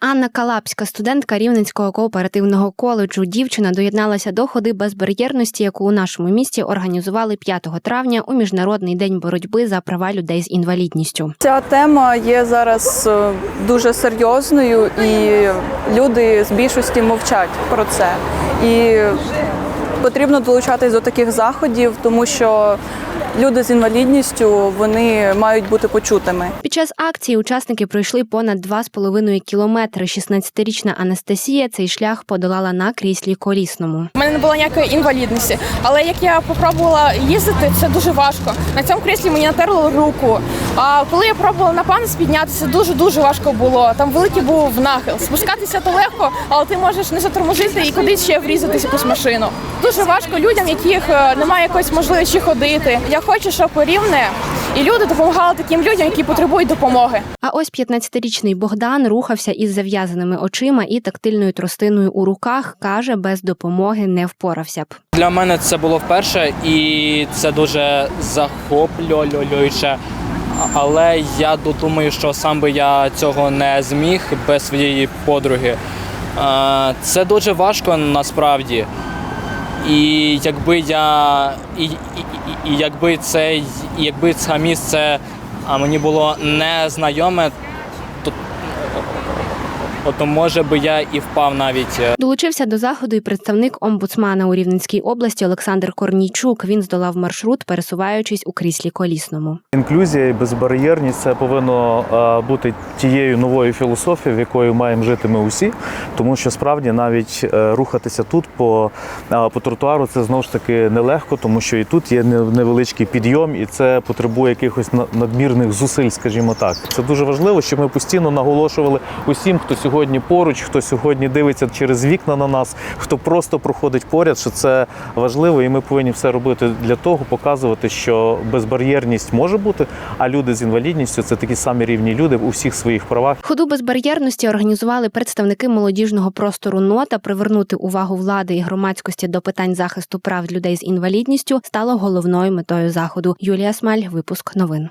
Анна Калапська, студентка Рівненського кооперативного коледжу. Дівчина доєдналася до ходи безбар'єрності, яку у нашому місті організували 5 травня у міжнародний день боротьби за права людей з інвалідністю. Ця тема є зараз е, дуже серйозною, і люди з більшості мовчать про це. І потрібно долучатись до таких заходів, тому що люди з інвалідністю вони мають бути почутими. Під час акції учасники пройшли понад 2,5 кілометри. 16-річна Анастасія цей шлях подолала на кріслі колісному. У мене не було ніякої інвалідності, але як я попробувала їздити, це дуже важко. На цьому кріслі мені натерло руку. А коли я пробувала на панс піднятися, дуже дуже важко було. Там великий був нахил. Спускатися то легко, але ти можеш не затормозити і кудись ще врізатися якусь машину. Дуже важко людям, яких е, немає якоїсь можливості ходити. Я хочу, щоб рівне і люди допомагали таким людям, які потребують допомоги. А ось 15-річний Богдан рухався із зав'язаними очима і тактильною тростиною у руках. каже, без допомоги не впорався б. Для мене це було вперше, і це дуже захоплююче. Але я думаю, що сам би я цього не зміг без своєї подруги. Е, Це дуже важко насправді. І якби я і, і, і, якби це якби це місце мені було незнайоме, то, то може би я і впав навіть. Долучився до заходу і представник омбудсмана у Рівненській області Олександр Корнійчук. Він здолав маршрут, пересуваючись у кріслі колісному. Інклюзія і безбар'єрність це повинно е, бути тією новою філософією, в якою маємо жити ми усі, тому що справді навіть е, рухатися тут по, е, по тротуару це знову ж таки нелегко, тому що і тут є невеличкий підйом, і це потребує якихось на- надмірних зусиль, скажімо так. Це дуже важливо, щоб ми постійно наголошували усім, хто сьогодні поруч, хто сьогодні дивиться через вікна на нас, хто просто проходить поряд, що це важливо, і ми повинні все робити для того, показувати, що безбар'єрність може бути, а люди з інвалідністю це такі самі рівні люди у всіх своїх правах. Ходу безбар'єрності організували представники молодіжного простору нота. Привернути увагу влади і громадськості до питань захисту прав людей з інвалідністю стало головною метою заходу. Юлія Смаль, випуск новин.